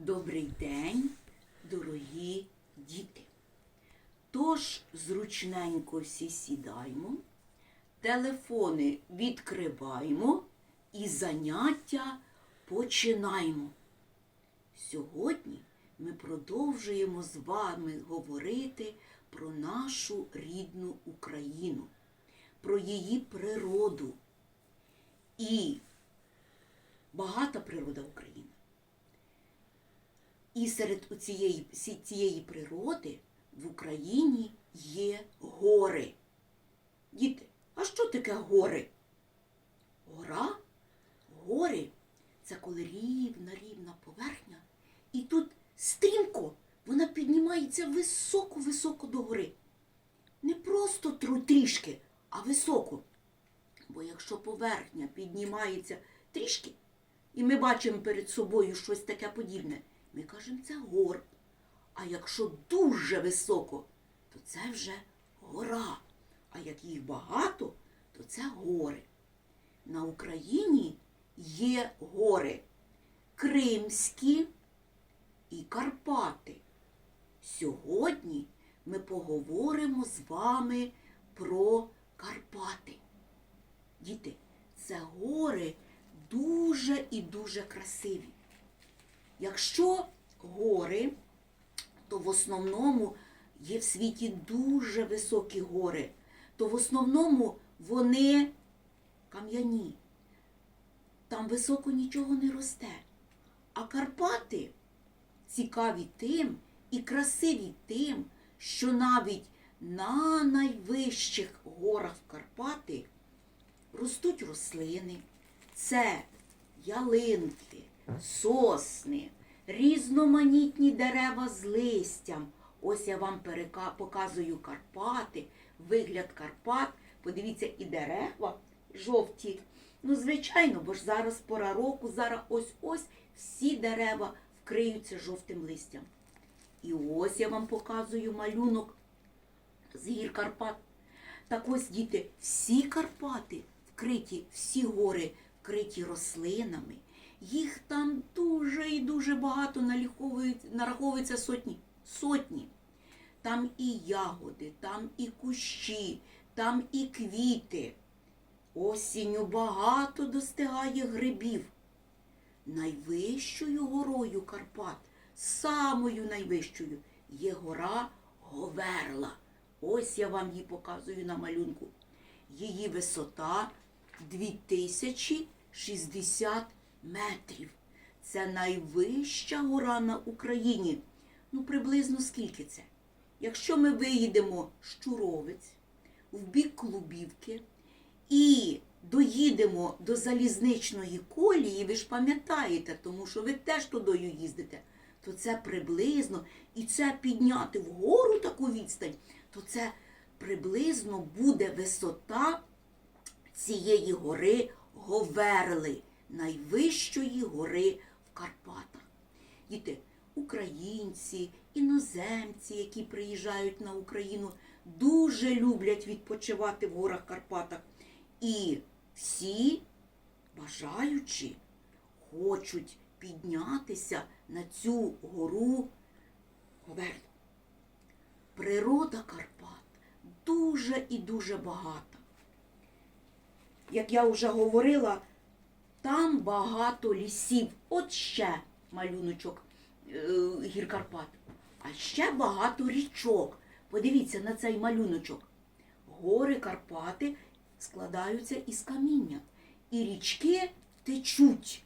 Добрий день, дорогі діти. Тож зручненько всі сідаємо, телефони відкриваємо і заняття починаємо. Сьогодні ми продовжуємо з вами говорити про нашу рідну Україну, про її природу. І багата природа України. І серед цієї, цієї природи в Україні є гори. Діти, а що таке гори? Гора? Гори це коли рівна рівна поверхня, і тут стрімко вона піднімається високо-високо до гори. Не просто трішки, а високо. Бо якщо поверхня піднімається трішки, і ми бачимо перед собою щось таке подібне, ми кажемо, це горб. А якщо дуже високо, то це вже гора. А як їх багато, то це гори. На Україні є гори Кримські і Карпати. Сьогодні ми поговоримо з вами про Карпати. Діти, це гори дуже і дуже красиві. Якщо гори, то в основному є в світі дуже високі гори, то в основному вони кам'яні. Там високо нічого не росте. А Карпати цікаві тим і красиві тим, що навіть на найвищих горах Карпати ростуть рослини. Це ялинки, сосни, різноманітні дерева з листям. Ось я вам показую Карпати, вигляд Карпат. Подивіться, і дерева жовті. Ну, звичайно, бо ж зараз пора року, зараз ось-ось всі дерева вкриються жовтим листям. І ось я вам показую малюнок з гір Карпат. Так ось, діти, всі Карпати вкриті, всі гори вкриті рослинами. Їх там дуже і дуже багато нараховується сотні. Сотні. Там і ягоди, там і кущі, там і квіти. Осінню багато достигає грибів. Найвищою горою Карпат, самою найвищою, є гора Говерла. Ось я вам її показую на малюнку. Її висота 2060 метрів. Це найвища гора на Україні. Ну, приблизно скільки це? Якщо ми виїдемо з Чуровець в бік Клубівки і доїдемо до залізничної колії, ви ж пам'ятаєте, тому що ви теж тудою їздите, то це приблизно, і це підняти вгору таку відстань, то це приблизно буде висота цієї гори Говерли, найвищої гори в Карпатах. Діти, українці, іноземці, які приїжджають на Україну, дуже люблять відпочивати в горах Карпатах. І всі бажаючи хочуть піднятися на цю гору Говерлу. Природа Карпат дуже і дуже багата. Як я вже говорила, там багато лісів. От ще малюночок е, гір Карпат. А ще багато річок. Подивіться на цей малюночок. Гори Карпати складаються із каміння. І річки течуть.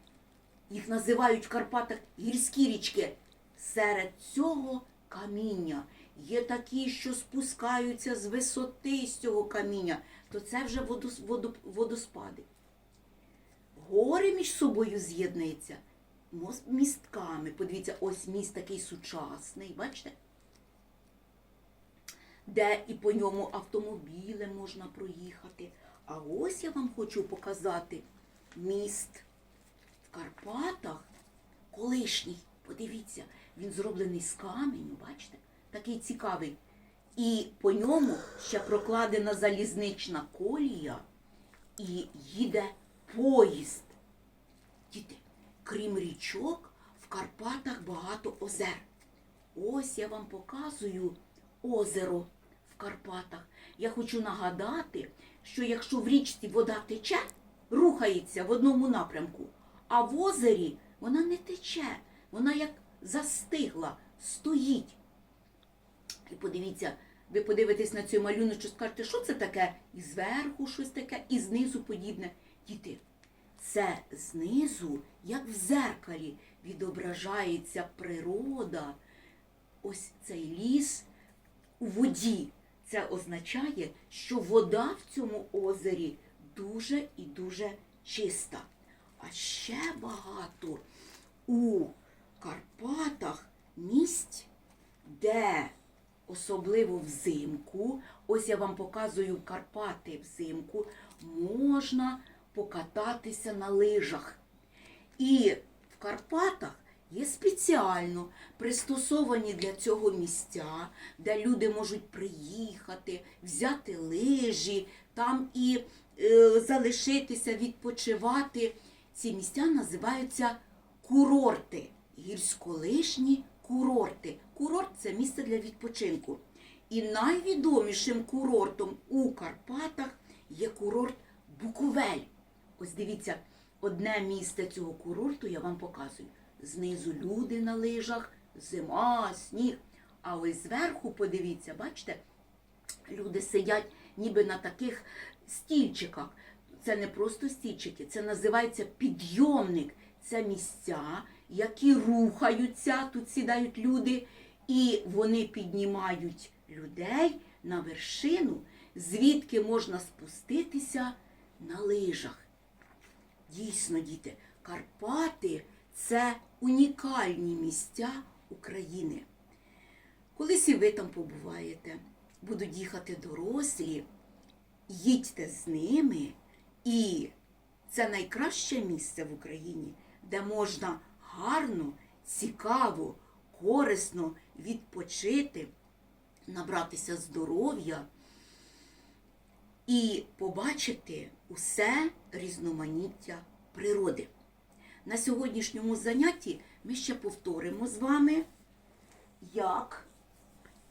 Їх називають в Карпатах гірські річки. Серед цього каміння є такі, що спускаються з висоти з цього каміння, то це вже водоспади. Гори між собою з'єднуються містками. Подивіться, ось міст такий сучасний, бачите? Де і по ньому автомобілем можна проїхати. А ось я вам хочу показати міст в Карпатах, колишній. Подивіться, він зроблений з каменю, бачите? Такий цікавий. І по ньому ще прокладена залізнична колія і їде поїзд. Діти, крім річок, в Карпатах багато озер. Ось я вам показую озеро в Карпатах. Я хочу нагадати, що якщо в річці вода тече, рухається в одному напрямку, а в озері вона не тече, вона як застигла, стоїть. І подивіться, ви подивитесь на цей малюночок, скажете, що це таке? І зверху щось таке, і знизу подібне. Діти, це знизу, як в зеркалі, відображається природа. Ось цей ліс у воді. Це означає, що вода в цьому озері дуже і дуже чиста. А ще багато у Карпатах місць, де особливо взимку, ось я вам показую Карпати взимку, можна покататися на лижах. І в Карпатах є спеціально пристосовані для цього місця, де люди можуть приїхати, взяти лижі, там і е, залишитися, відпочивати. Ці місця називаються курорти, гірськолижні курорти. Курорт це місце для відпочинку. І найвідомішим курортом у Карпатах є курорт Буковель. Ось дивіться, одне місце цього курорту я вам показую. Знизу люди на лижах, зима, сніг. А ось зверху, подивіться, бачите, люди сидять ніби на таких стільчиках. Це не просто стільчики, це називається підйомник. Це місця, які рухаються, тут сідають люди, і вони піднімають людей на вершину, звідки можна спуститися на лижах. Дійсно, діти, Карпати це унікальні місця України. Колись і ви там побуваєте, будуть їхати дорослі, їдьте з ними, і це найкраще місце в Україні, де можна гарно, цікаво, корисно відпочити, набратися здоров'я і побачити усе різноманіття природи. На сьогоднішньому занятті ми ще повторимо з вами, як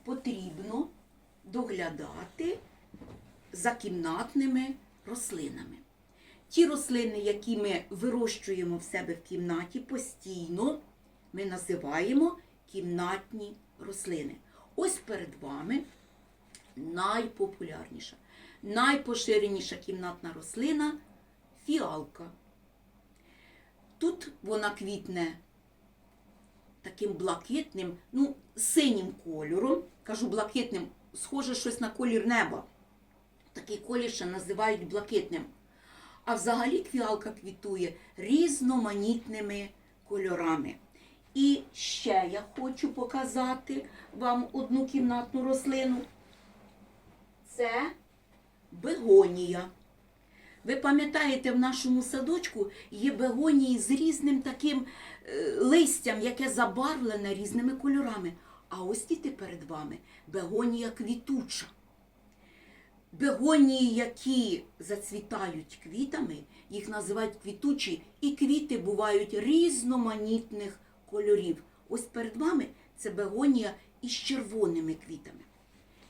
потрібно доглядати за кімнатними рослинами. Ті рослини, які ми вирощуємо в себе в кімнаті постійно, ми називаємо кімнатні рослини. Ось перед вами найпопулярніша, найпоширеніша кімнатна рослина фіалка. Тут вона квітне таким блакитним, ну, синім кольором. Кажу блакитним, схоже щось на колір неба. Такий колір ще називають блакитним. А взагалі фіалка квітує різноманітними кольорами. І ще я хочу показати вам одну кімнатну рослину. Це бегонія. Ви пам'ятаєте, в нашому садочку є бегонії з різним таким е, листям, яке забарвлене різними кольорами. А ось діти перед вами бегонія квітуча. Бегонії, які зацвітають квітами, їх називають квітучі, і квіти бувають різноманітних кольорів. Ось перед вами це бегонія із червоними квітами.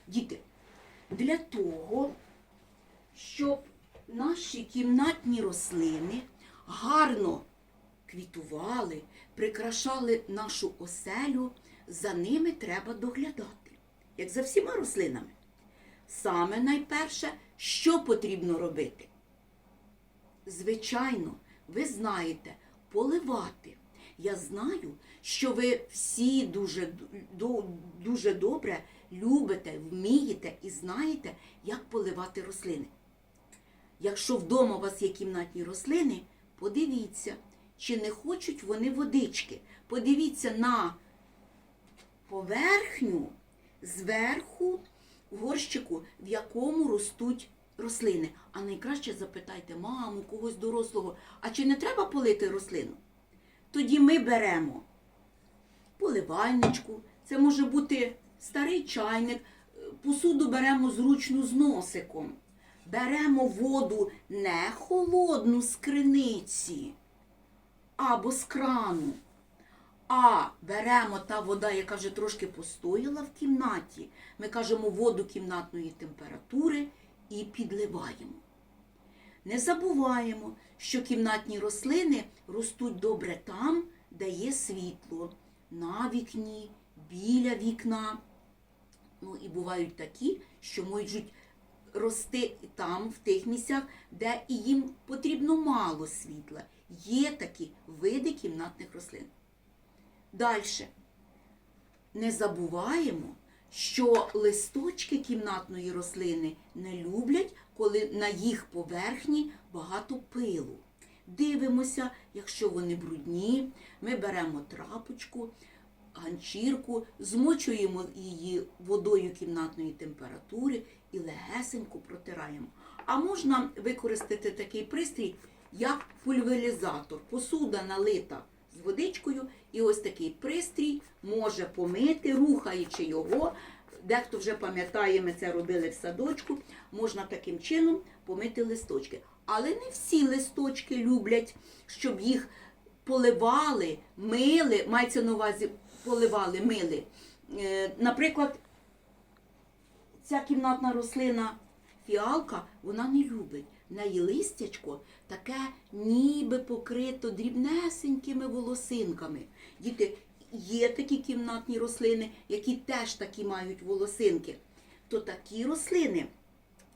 Діти, для того, щоб наші кімнатні рослини гарно квітували, прикрашали нашу оселю, за ними треба доглядати, як за всіма рослинами. Саме найперше, що потрібно робити? Звичайно, ви знаєте, поливати. Я знаю, що ви всі дуже, дуже добре любите, вмієте і знаєте, як поливати рослини. Якщо вдома у вас є кімнатні рослини, подивіться, чи не хочуть вони водички. Подивіться на поверхню зверху горщику, в якому ростуть рослини. А найкраще запитайте маму, когось дорослого, а чи не треба полити рослину? Тоді ми беремо поливальничку, це може бути старий чайник, посуду беремо зручну з носиком. Беремо воду не холодну з криниці або з крану, А беремо та вода, яка вже трошки постояла в кімнаті. Ми кажемо воду кімнатної температури і підливаємо. Не забуваємо, що кімнатні рослини ростуть добре там, де є світло, на вікні, біля вікна. Ну і бувають такі, що можуть рости там, в тих місцях, де і їм потрібно мало світла. Є такі види кімнатних рослин. Далі. Не забуваємо, що листочки кімнатної рослини не люблять, коли на їх поверхні багато пилу. Дивимося, якщо вони брудні, ми беремо трапочку, ганчірку, змочуємо її водою кімнатної температури і легесенько протираємо. А можна використати такий пристрій, як пульверизатор. Посуда налита з водичкою, і ось такий пристрій може помити, рухаючи його. Дехто вже пам'ятає, ми це робили в садочку. Можна таким чином помити листочки. Але не всі листочки люблять, щоб їх поливали, мили, мається на увазі поливали, мили. Е, Наприклад, ця кімнатна рослина фіалка, вона не любить. В неї листячко таке ніби покрито дрібнесенькими волосинками. Діти, є такі кімнатні рослини, які теж такі мають волосинки. То такі рослини,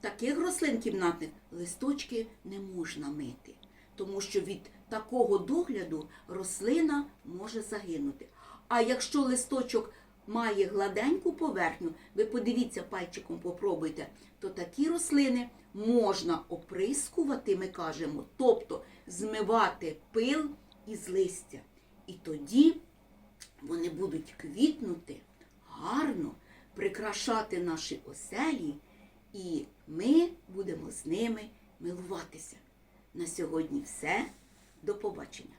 таких рослин кімнатних листочки не можна мити, тому що від такого догляду рослина може загинути. А якщо листочок має гладеньку поверхню, ви подивіться пальчиком, попробуйте, то такі рослини можна оприскувати, ми кажемо, тобто змивати пил із листя. І тоді вони будуть квітнути гарно, прикрашати наші оселі, і ми будемо з ними милуватися. На сьогодні все. До побачення.